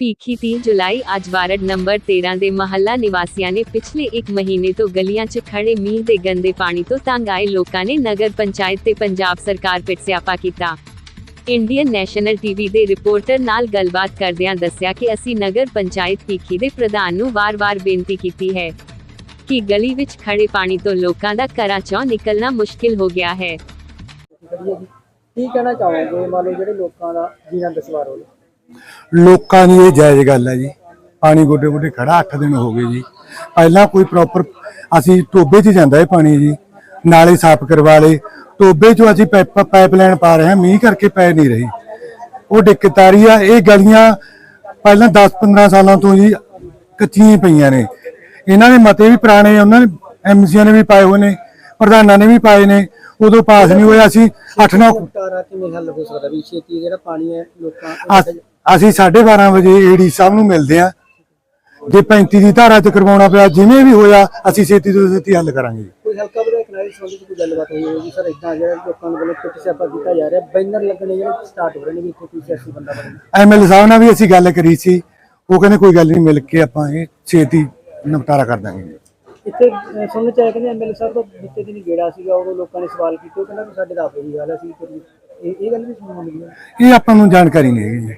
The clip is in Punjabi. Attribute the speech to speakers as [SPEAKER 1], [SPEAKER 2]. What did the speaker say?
[SPEAKER 1] ਭੀਖੀ 30 ਜੁਲਾਈ ਅੱਜ ਵਾਰਡ ਨੰਬਰ 13 ਦੇ ਮਹੱਲਾ ਨਿਵਾਸੀਆਂ ਨੇ ਪਿਛਲੇ 1 ਮਹੀਨੇ ਤੋਂ ਗਲੀਆਂ 'ਚ ਖੜੇ ਮੀਂਹ ਦੇ ਗੰਦੇ ਪਾਣੀ ਤੋਂ ਤੰਗ ਆਏ ਲੋਕਾਂ ਨੇ ਨਗਰ ਪੰਚਾਇਤ ਤੇ ਪੰਜਾਬ ਸਰਕਾਰ ਪਿੱਟ ਸਿਆਪਾ ਕੀਤਾ। ਇੰਡੀਅਨ ਨੈਸ਼ਨਲ ਟੀਵੀ ਦੇ ਰਿਪੋਰਟਰ ਨਾਲ ਗੱਲਬਾਤ ਕਰਦਿਆਂ ਦੱਸਿਆ ਕਿ ਅਸੀਂ ਨਗਰ ਪੰਚਾਇਤ ਭੀਖੀ ਦੇ ਪ੍ਰਧਾਨ ਨੂੰ ਵਾਰ-ਵਾਰ ਬੇਨਤੀ ਕੀਤੀ ਹੈ ਕਿ ਗਲੀ ਵਿੱਚ ਖੜੇ ਪਾਣੀ ਤੋਂ ਲੋਕਾਂ ਦਾ ਘਰਾਂ 'ਚੋਂ ਨਿਕਲਣਾ ਮੁਸ਼ਕਿਲ ਹੋ ਗਿਆ ਹੈ।
[SPEAKER 2] ਕੀ ਕਹਿਣਾ ਚਾਹੋਗੇ? ਮੰਨ ਲਓ ਜਿਹੜੇ ਲੋਕਾਂ ਦਾ ਜੀਣਾ ਦੁਸ਼ਵਾਰ ਹੋ ਗਿਆ
[SPEAKER 3] ਲੋਕਾਂ ਦੀ ਇਹ ਜਾਇਜ਼ ਗੱਲ ਹੈ ਜੀ। ਪਾਣੀ ਗੋਡੇ ਗੋਡੇ ਖੜਾ 8 ਦਿਨ ਹੋ ਗਏ ਜੀ। ਪਹਿਲਾਂ ਕੋਈ ਪ੍ਰੋਪਰ ਅਸੀਂ ਟੋਬੇ 'ਚ ਜਾਂਦਾ ਹੈ ਪਾਣੀ ਜੀ। ਨਾਲੇ ਸਾਫ਼ ਕਰਵਾ ਲਏ। ਟੋਬੇ 'ਚੋਂ ਅਸੀਂ ਪਾਈਪ ਪਾਈਪਲਾਈਨ ਪਾ ਰਹੇ ਹਾਂ ਮੀਂਹ ਕਰਕੇ ਪੈ ਨਹੀਂ ਰਹੀ। ਉਹ ਦਿੱਕਤ ਆ ਰਹੀ ਆ ਇਹ ਗਲੀਆਂ ਪਹਿਲਾਂ 10-15 ਸਾਲਾਂ ਤੋਂ ਜੀ ਕੱਚੀਆਂ ਪਈਆਂ ਨੇ। ਇਹਨਾਂ ਦੇ ਮਤੇ ਵੀ ਪੁਰਾਣੇ ਉਹਨਾਂ ਨੇ ਐਮਸੀਆਂ ਨੇ ਵੀ ਪਾਏ ਹੋਏ ਨੇ ਪ੍ਰਧਾਨਾਂ ਨੇ ਵੀ ਪਾਏ ਨੇ। ਉਦੋਂ ਪਾਸ ਨਹੀਂ ਹੋਇਆ ਸੀ 8-9
[SPEAKER 2] ਸਰਕਾਰਾਂ ਕਿਵੇਂ ਹੱਲ ਹੋ ਸਕਦਾ ਵੀ ਛੇਤੀ ਜਿਹੜਾ ਪਾਣੀ ਹੈ ਲੋਕਾਂ
[SPEAKER 3] ਅਸ- ਅਸੀਂ 12:30 ਵਜੇ ਏਡੀ ਸਾਹਿਬ ਨੂੰ ਮਿਲਦੇ ਆ ਜੇ 35 ਦੀ ਧਾਰਾ ਤੇ ਕਰਵਾਉਣਾ ਪਿਆ ਜਿਵੇਂ ਵੀ ਹੋਇਆ ਅਸੀਂ ਛੇਤੀ ਤੋਂ ਛੇਤੀ ਹੱਲ ਕਰਾਂਗੇ।
[SPEAKER 2] ਕੋਈ ਹਲਕਾ ਵਿਧਾਇਕ ਨਾਲ ਇਸ ਸੰਬੰਧੀ ਕੋਈ ਗੱਲਬਾਤ ਹੋਈ ਹੋਵੇ ਸਰ ਇਦਾਂ ਜਿਹੜਾ ਲੋਕਾਂ ਦੇ ਵੱਲੋਂ ਕੁਝ ਸਿਆਪਾ ਕੀਤਾ ਜਾ ਰਿਹਾ ਬੈਨਰ ਲੱਗਣੇ ਜਿਹੜੇ ਸਟਾਰਟ ਹੋ ਰਹੇ ਨੇ ਵੀ ਇੱਥੇ ਕੋਈ ਸਿਆਸੀ ਬੰਦਾ ਬਣੇ
[SPEAKER 3] ਐਮਐਲਏ ਸਾਹਿਬ ਨਾਲ ਵੀ ਅਸੀਂ ਗੱਲ ਕਰੀ ਸੀ ਉਹ ਕਹਿੰਦੇ ਕੋਈ ਗੱਲ ਨਹੀਂ ਮਿਲ ਕੇ ਆਪਾਂ ਇਹ ਛੇਤੀ ਨਿਪਟਾਰਾ ਕਰ ਦਾਂਗੇ।
[SPEAKER 2] ਇੱਥੇ ਸੁਣਨ ਚ ਆਇਆ ਕਹਿੰਦੇ ਐਮਐਲਏ ਸਾਹਿਬ ਤੋਂ ਜਿੱਤੇ ਦਿਨ ਗੇੜਾ ਸੀਗਾ ਉਦੋਂ ਲੋਕਾਂ ਨੇ ਸਵਾਲ ਕੀਤੇ ਉਹ ਕਹਿੰਦਾ ਵੀ ਸਾਡੇ ਦਾ ਆਪੇ ਦੀ ਗੱਲ ਸੀ ਇਹ ਇਹ ਗੱਲ ਵੀ ਸੁਣਨ ਮਿਲੀ
[SPEAKER 3] ਇਹ ਆਪਾਂ ਨੂੰ ਜਾਣਕਾਰੀ ਨਹੀਂ ਹੈਗੀ